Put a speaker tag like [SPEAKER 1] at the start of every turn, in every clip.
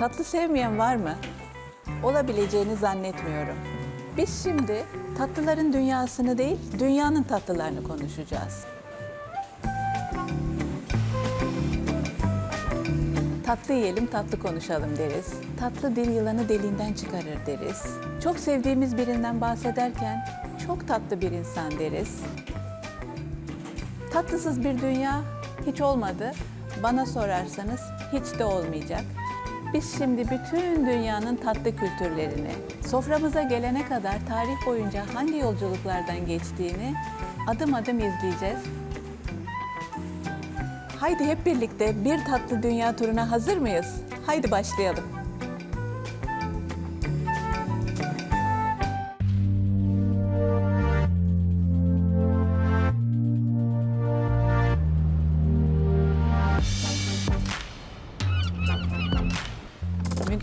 [SPEAKER 1] Tatlı sevmeyen var mı? Olabileceğini zannetmiyorum. Biz şimdi tatlıların dünyasını değil, dünyanın tatlılarını konuşacağız. Tatlı yiyelim, tatlı konuşalım deriz. Tatlı dil yılanı deliğinden çıkarır deriz. Çok sevdiğimiz birinden bahsederken çok tatlı bir insan deriz. Tatlısız bir dünya hiç olmadı. Bana sorarsanız hiç de olmayacak. Biz şimdi bütün dünyanın tatlı kültürlerini, soframıza gelene kadar tarih boyunca hangi yolculuklardan geçtiğini adım adım izleyeceğiz. Haydi hep birlikte bir tatlı dünya turuna hazır mıyız? Haydi başlayalım.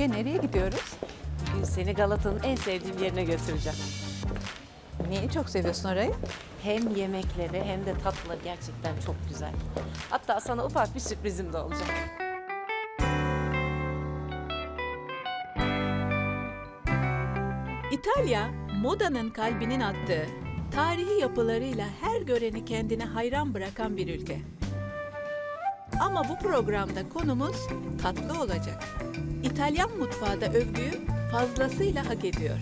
[SPEAKER 1] Müge nereye gidiyoruz?
[SPEAKER 2] Bugün seni Galata'nın en sevdiğim yerine götüreceğim.
[SPEAKER 1] Niye çok seviyorsun orayı?
[SPEAKER 2] Hem yemekleri hem de tatlıları gerçekten çok güzel. Hatta sana ufak bir sürprizim de olacak.
[SPEAKER 1] İtalya, modanın kalbinin attığı, tarihi yapılarıyla her göreni kendine hayran bırakan bir ülke. Ama bu programda konumuz tatlı olacak. İtalyan mutfağı da övgüyü fazlasıyla hak ediyor.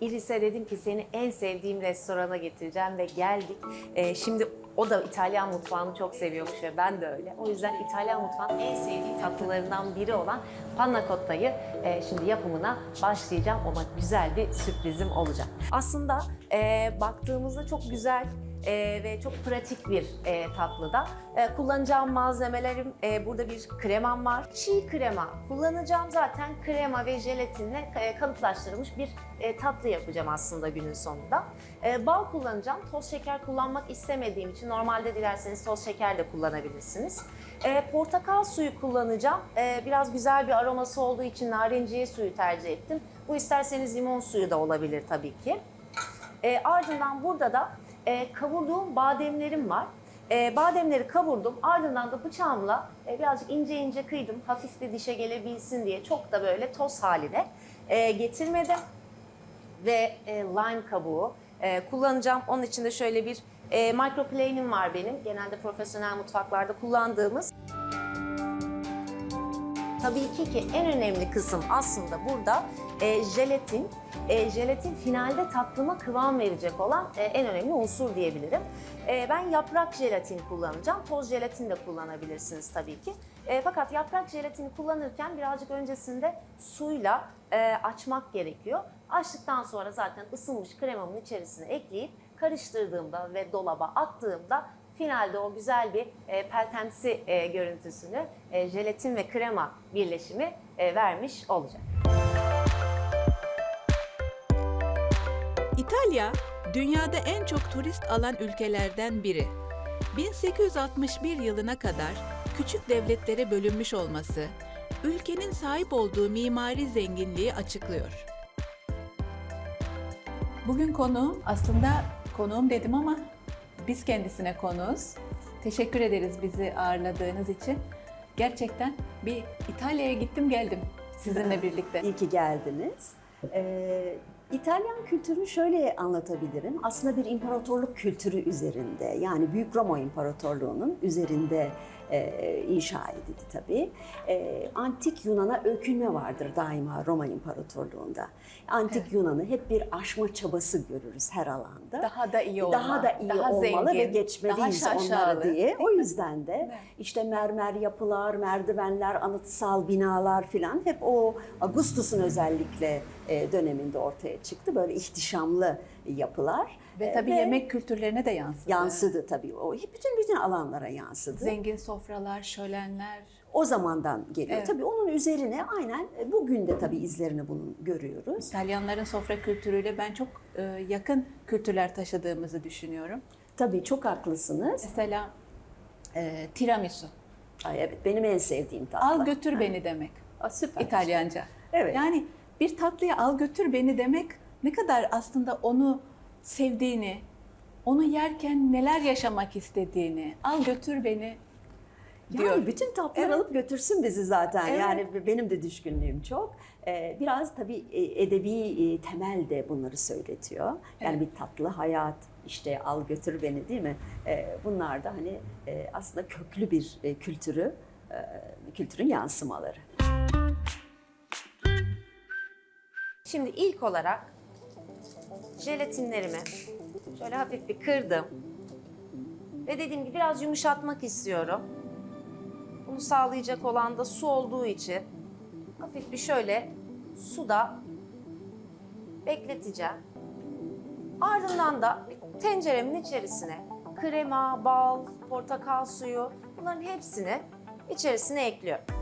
[SPEAKER 2] Iris'e dedim ki seni en sevdiğim restorana getireceğim ve geldik. Ee, şimdi o da İtalyan mutfağını çok seviyormuş ve ben de öyle. O yüzden İtalyan mutfağının en sevdiği tatlılarından biri olan panna cotta'yı e, şimdi yapımına başlayacağım. Ona güzel bir sürprizim olacak. Aslında e, baktığımızda çok güzel e, ve çok pratik bir e, tatlıda. E, kullanacağım malzemelerim, e, burada bir kremam var. Çiğ krema kullanacağım. Zaten krema ve jelatinle e, kalıplaştırılmış bir e, tatlı yapacağım aslında günün sonunda. E, bal kullanacağım. Toz şeker kullanmak istemediğim için normalde dilerseniz toz şeker de kullanabilirsiniz. E, portakal suyu kullanacağım. E, biraz güzel bir aroması olduğu için narinciye suyu tercih ettim. Bu isterseniz limon suyu da olabilir tabii ki. E, ardından burada da e, kavurduğum bademlerim var. E, bademleri kavurdum. Ardından da bıçağımla e, birazcık ince ince kıydım. Hafif de dişe gelebilsin diye. Çok da böyle toz haline e, getirmedim. Ve e, lime kabuğu e, kullanacağım. Onun için de şöyle bir e, microplane'im var benim. Genelde profesyonel mutfaklarda kullandığımız. Tabii ki ki en önemli kısım aslında burada e, jelatin. E, jelatin finalde tatlıma kıvam verecek olan e, en önemli unsur diyebilirim. E, ben yaprak jelatin kullanacağım. Toz jelatin de kullanabilirsiniz tabii ki. E, fakat yaprak jelatini kullanırken birazcık öncesinde suyla e, açmak gerekiyor. Açtıktan sonra zaten ısınmış kremamın içerisine ekleyip karıştırdığımda ve dolaba attığımda finalde o güzel bir e, peltemsi e, görüntüsünü e, jelatin ve krema birleşimi e, vermiş olacak.
[SPEAKER 1] İtalya, dünyada en çok turist alan ülkelerden biri. 1861 yılına kadar küçük devletlere bölünmüş olması, ülkenin sahip olduğu mimari zenginliği açıklıyor. Bugün konuğum aslında konuğum dedim ama biz kendisine konuğuz. Teşekkür ederiz bizi ağırladığınız için. Gerçekten bir İtalya'ya gittim geldim sizinle birlikte.
[SPEAKER 3] İyi ki geldiniz. Ee, İtalyan kültürünü şöyle anlatabilirim. Aslında bir imparatorluk kültürü üzerinde, yani Büyük Roma İmparatorluğu'nun üzerinde e, inşa edildi tabii. E, Antik Yunan'a öykünme vardır daima Roma İmparatorluğu'nda. Antik Yunan'ı hep bir aşma çabası görürüz her alanda.
[SPEAKER 1] Daha da iyi olma,
[SPEAKER 3] Daha da iyi
[SPEAKER 1] daha
[SPEAKER 3] olmalı ve
[SPEAKER 1] zengin,
[SPEAKER 3] geçmeliyiz
[SPEAKER 1] daha
[SPEAKER 3] onları diye. O yüzden de
[SPEAKER 1] Evet.
[SPEAKER 3] işte mermer yapılar, merdivenler, anıtsal binalar filan hep o Augustus'un özellikle e, döneminde ortaya çıktı. Böyle ihtişamlı yapılar.
[SPEAKER 1] Ve
[SPEAKER 3] E,
[SPEAKER 1] tabii yemek kültürlerine de yansıdı.
[SPEAKER 3] yansıdı tabii. O bütün bütün alanlara yansıdı.
[SPEAKER 1] Zengin sofralar, şölenler.
[SPEAKER 3] O zamandan geliyor.
[SPEAKER 1] Evet.
[SPEAKER 3] Tabii onun üzerine aynen e, bugün de tabii izlerini bunun görüyoruz.
[SPEAKER 1] İtalyanların sofra kültürüyle ben çok e, yakın kültürler taşıdığımızı düşünüyorum.
[SPEAKER 3] Tabii çok haklısınız.
[SPEAKER 1] Mesela e, tiramisu.
[SPEAKER 3] Ay, evet benim en sevdiğim tatlı.
[SPEAKER 1] Al götür beni demek.
[SPEAKER 3] Aa, süper.
[SPEAKER 1] İtalyanca.
[SPEAKER 3] Evet.
[SPEAKER 1] Yani bir tatlıya al götür beni demek ne kadar aslında onu sevdiğini, onu yerken neler yaşamak istediğini, al götür beni diyor.
[SPEAKER 3] Yani bütün tatlar
[SPEAKER 1] Evet.
[SPEAKER 3] alıp götürsün bizi zaten.
[SPEAKER 1] Evet.
[SPEAKER 3] Yani benim de düşkünlüğüm çok. Ee, biraz tabii e, edebi e, temel de bunları söyletiyor. Yani
[SPEAKER 1] Evet.
[SPEAKER 3] bir tatlı hayat, işte al götür beni değil mi? Ee, bunlar da hani e, aslında köklü bir kültürü, kültürün yansımaları.
[SPEAKER 2] Şimdi ilk olarak jelatinlerimi şöyle hafif bir kırdım. Ve dediğim gibi biraz yumuşatmak istiyorum. Bunu sağlayacak olan da su olduğu için hafif bir şöyle suda bekleteceğim. Ardından da tenceremin içerisine krema, bal, portakal suyu bunların hepsini içerisine ekliyorum.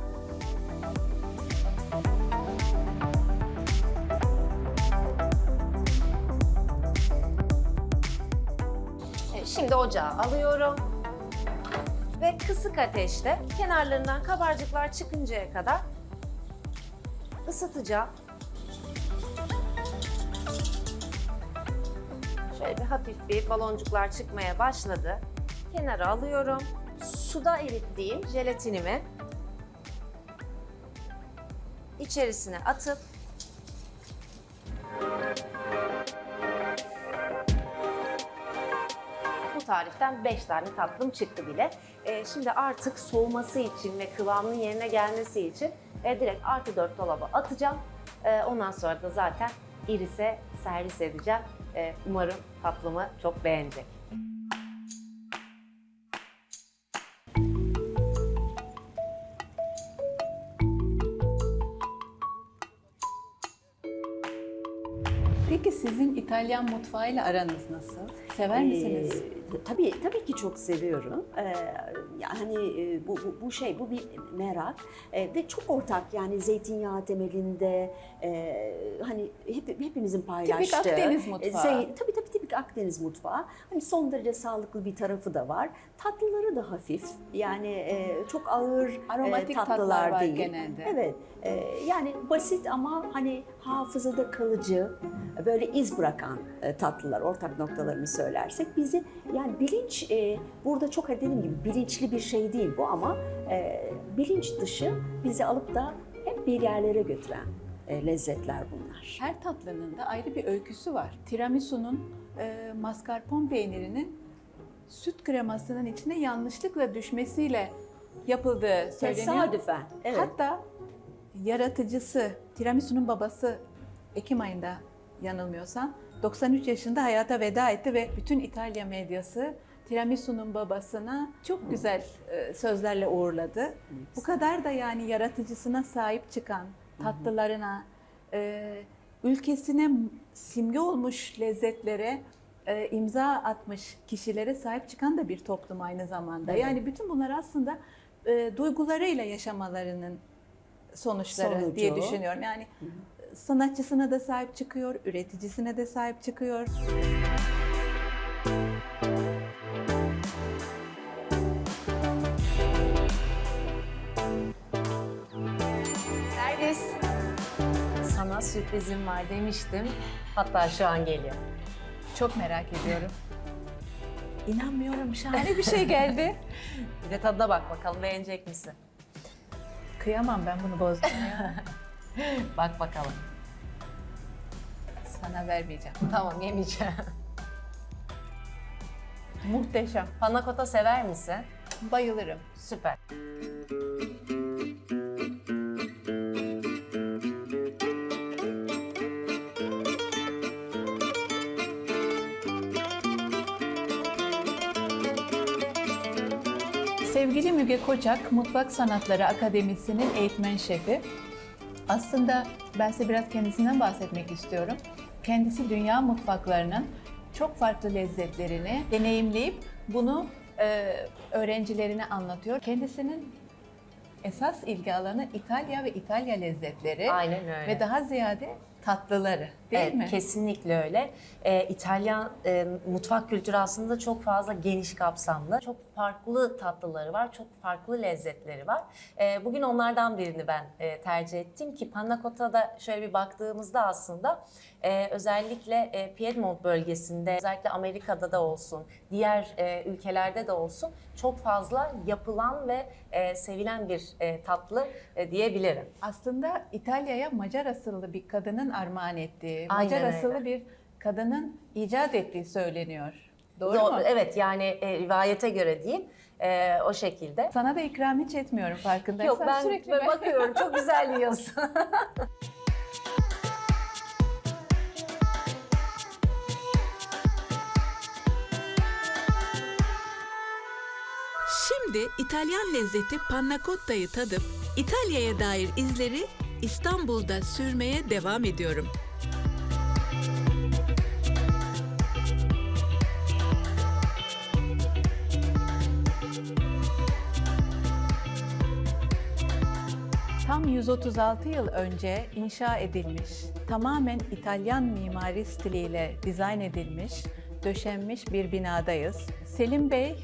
[SPEAKER 2] Şimdi ocağa alıyorum ve kısık ateşte kenarlarından kabarcıklar çıkıncaya kadar ısıtacağım. Şöyle bir hafif bir baloncuklar çıkmaya başladı. Kenara alıyorum. Suda erittiğim jelatinimi içerisine atıp tariften 5 tane tatlım çıktı bile. Ee, şimdi artık soğuması için ve kıvamının yerine gelmesi için e, direkt artı 4 dolaba atacağım. Ee, ondan sonra da zaten Iris'e servis edeceğim. Ee, umarım tatlımı çok beğenecek.
[SPEAKER 1] Peki sizin İtalyan mutfağıyla aranız nasıl? Sever misiniz?
[SPEAKER 3] Ee, tabii tabii ki çok seviyorum. Ee, yani e, bu, bu bu şey bu bir merak Ee, ve çok ortak yani zeytinyağı temelinde e, hani hep, hepimizin paylaştığı.
[SPEAKER 1] Akdeniz
[SPEAKER 3] e,
[SPEAKER 1] mutfağı.
[SPEAKER 3] zey- tabii tabii tipik Akdeniz mutfağı. Hani son derece sağlıklı bir tarafı da var. Tatlıları da hafif. Yani e, çok ağır e,
[SPEAKER 1] Aromatik
[SPEAKER 3] tatlılar
[SPEAKER 1] tatlar var
[SPEAKER 3] değil.
[SPEAKER 1] genelde.
[SPEAKER 3] Evet. e, yani basit ama hani hafızada kalıcı, böyle iz bırakan e, tatlılar, ortak noktalarını söylersek bizi yani bilinç e, burada çok dediğim gibi bilinçli bir şey değil bu ama e, bilinç dışı bizi alıp da hep bir yerlere götüren e, lezzetler bunlar.
[SPEAKER 1] Her tatlının da ayrı bir öyküsü var. Tiramisu'nun e, mascarpone peynirinin süt kremasının içine yanlışlıkla düşmesiyle yapıldığı söyleniyor.
[SPEAKER 3] Tesadüfen. Evet.
[SPEAKER 1] Hatta yaratıcısı, tiramisu'nun babası Ekim ayında yanılmıyorsam 93 yaşında hayata veda etti ve bütün İtalya medyası tiramisu'nun babasına çok güzel e, sözlerle uğurladı. Bu kadar da yani yaratıcısına sahip çıkan, tatlılarına, e, ülkesine simge olmuş lezzetlere e, imza atmış kişilere sahip çıkan da bir toplum aynı zamanda.
[SPEAKER 3] Evet.
[SPEAKER 1] Yani bütün bunlar aslında duygularıyla yaşamalarının sonuçları
[SPEAKER 3] Sonucu.
[SPEAKER 1] diye düşünüyorum. Yani sanatçısına da sahip çıkıyor, üreticisine de sahip çıkıyor.
[SPEAKER 2] Servis. Sana sürprizim var demiştim. Hatta şu an geliyor.
[SPEAKER 1] Çok merak ediyorum. İnanmıyorum şahane bir şey geldi.
[SPEAKER 2] Bir de tadına bak bakalım beğenecek misin?
[SPEAKER 1] Kıyamam ben bunu bozmaya.
[SPEAKER 2] Bak bakalım.
[SPEAKER 1] Sana vermeyeceğim.
[SPEAKER 2] Tamam yemeyeceğim.
[SPEAKER 1] Muhteşem.
[SPEAKER 2] Panna cotta sever misin?
[SPEAKER 1] Bayılırım.
[SPEAKER 2] Süper.
[SPEAKER 1] Sevgili Müge Koçak, Mutfak Sanatları Akademisi'nin eğitmen şefi. Aslında ben size biraz kendisinden bahsetmek istiyorum. Kendisi dünya mutfaklarının çok farklı lezzetlerini deneyimleyip bunu e, öğrencilerine anlatıyor. Kendisinin esas ilgi alanı İtalya ve İtalya lezzetleri
[SPEAKER 2] Aynen öyle.
[SPEAKER 1] ve daha ziyade tatlıları. Değil
[SPEAKER 2] evet,
[SPEAKER 1] mi?
[SPEAKER 2] Kesinlikle öyle. Ee, İtalyan e, mutfak kültürü aslında çok fazla geniş kapsamlı. Çok farklı tatlıları var, çok farklı lezzetleri var. Ee, bugün onlardan birini ben e, tercih ettim ki panna cotta'da şöyle bir baktığımızda aslında e, özellikle e, Piedmont bölgesinde, özellikle Amerika'da da olsun, diğer e, ülkelerde de olsun çok fazla yapılan ve e, sevilen bir e, tatlı e, diyebilirim.
[SPEAKER 1] Aslında İtalya'ya Macar asıllı bir kadının armağan ettiği,
[SPEAKER 2] Aynen
[SPEAKER 1] Macar
[SPEAKER 2] öyle.
[SPEAKER 1] asıllı bir kadının icat ettiği söyleniyor. Doğru
[SPEAKER 2] Do-
[SPEAKER 1] mu?
[SPEAKER 2] Evet yani e, rivayete göre diyeyim e, o şekilde.
[SPEAKER 1] Sana da ikram hiç etmiyorum farkındaysan.
[SPEAKER 2] Yok ben
[SPEAKER 1] Sürekli
[SPEAKER 2] böyle bakıyorum çok güzel yiyorsun.
[SPEAKER 1] Şimdi İtalyan lezzeti panna cotta'yı tadıp İtalya'ya dair izleri İstanbul'da sürmeye devam ediyorum. Tam 136 yıl önce inşa edilmiş, tamamen İtalyan mimari stiliyle dizayn edilmiş, döşenmiş bir binadayız. Selim Bey,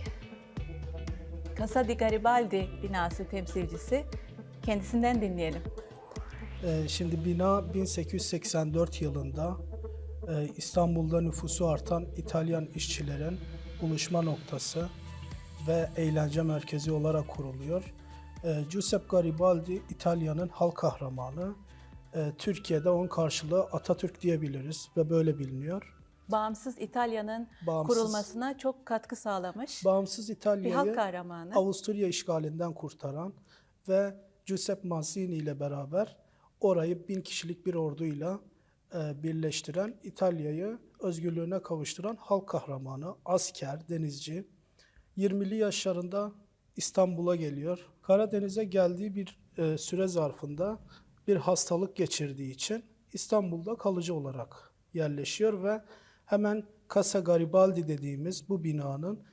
[SPEAKER 1] Casa di Garibaldi binası temsilcisi. Kendisinden dinleyelim.
[SPEAKER 4] Ee, Şimdi bina 1884 yılında e, İstanbul'da nüfusu artan İtalyan işçilerin buluşma noktası ve eğlence merkezi olarak kuruluyor. Ee, Giuseppe Garibaldi İtalya'nın halk kahramanı. Ee, Türkiye'de onun karşılığı Atatürk diyebiliriz ve böyle biliniyor.
[SPEAKER 1] Bağımsız İtalya'nın
[SPEAKER 4] Bağımsız-
[SPEAKER 1] kurulmasına çok katkı sağlamış.
[SPEAKER 4] Bağımsız
[SPEAKER 1] bir halk
[SPEAKER 4] İtalya'yı
[SPEAKER 1] kahramanı.
[SPEAKER 4] Avusturya işgalinden kurtaran ve Giuseppe Mazzini ile beraber orayı bin kişilik bir orduyla e, birleştiren, İtalya'yı özgürlüğüne kavuşturan halk kahramanı, asker, denizci. 20'li yaşlarında İstanbul'a geliyor. Karadeniz'e geldiği bir e, süre zarfında bir hastalık geçirdiği için İstanbul'da kalıcı olarak yerleşiyor ve hemen Casa Garibaldi dediğimiz bu binanın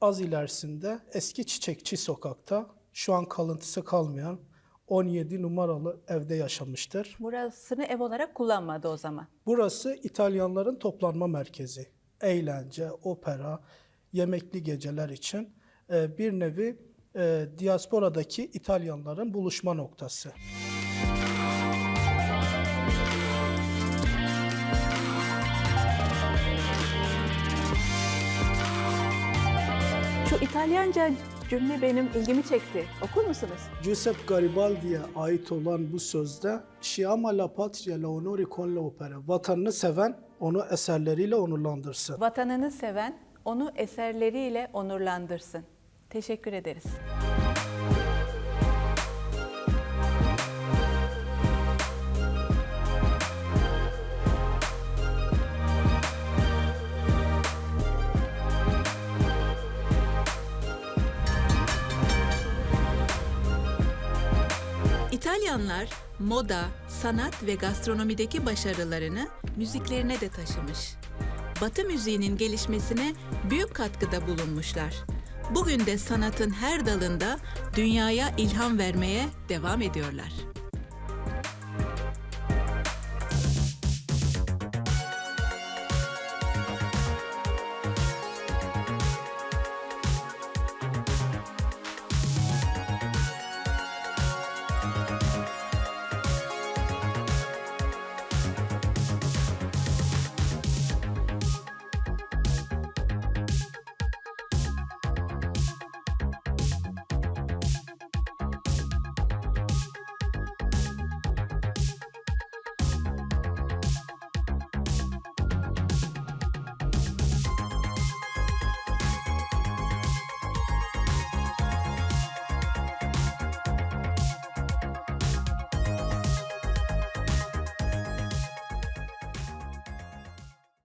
[SPEAKER 4] az ilerisinde eski Çiçekçi sokakta şu an kalıntısı kalmayan 17 numaralı evde yaşamıştır.
[SPEAKER 1] Burasını ev olarak kullanmadı o zaman.
[SPEAKER 4] Burası İtalyanların toplanma merkezi. Eğlence, opera, yemekli geceler için e, bir nevi e, diasporadaki İtalyanların buluşma noktası.
[SPEAKER 1] Şu İtalyanca cümle benim ilgimi çekti. Okur musunuz?
[SPEAKER 4] Giuseppe Garibaldi'ye ait olan bu sözde "Chi ama la patria la onori con la opera. Vatanını seven onu eserleriyle onurlandırsın.
[SPEAKER 1] Vatanını seven onu eserleriyle onurlandırsın. Teşekkür ederiz. İtalyanlar moda, sanat ve gastronomideki başarılarını müziklerine de taşımış. Batı müziğinin gelişmesine büyük katkıda bulunmuşlar. Bugün de sanatın her dalında dünyaya ilham vermeye devam ediyorlar.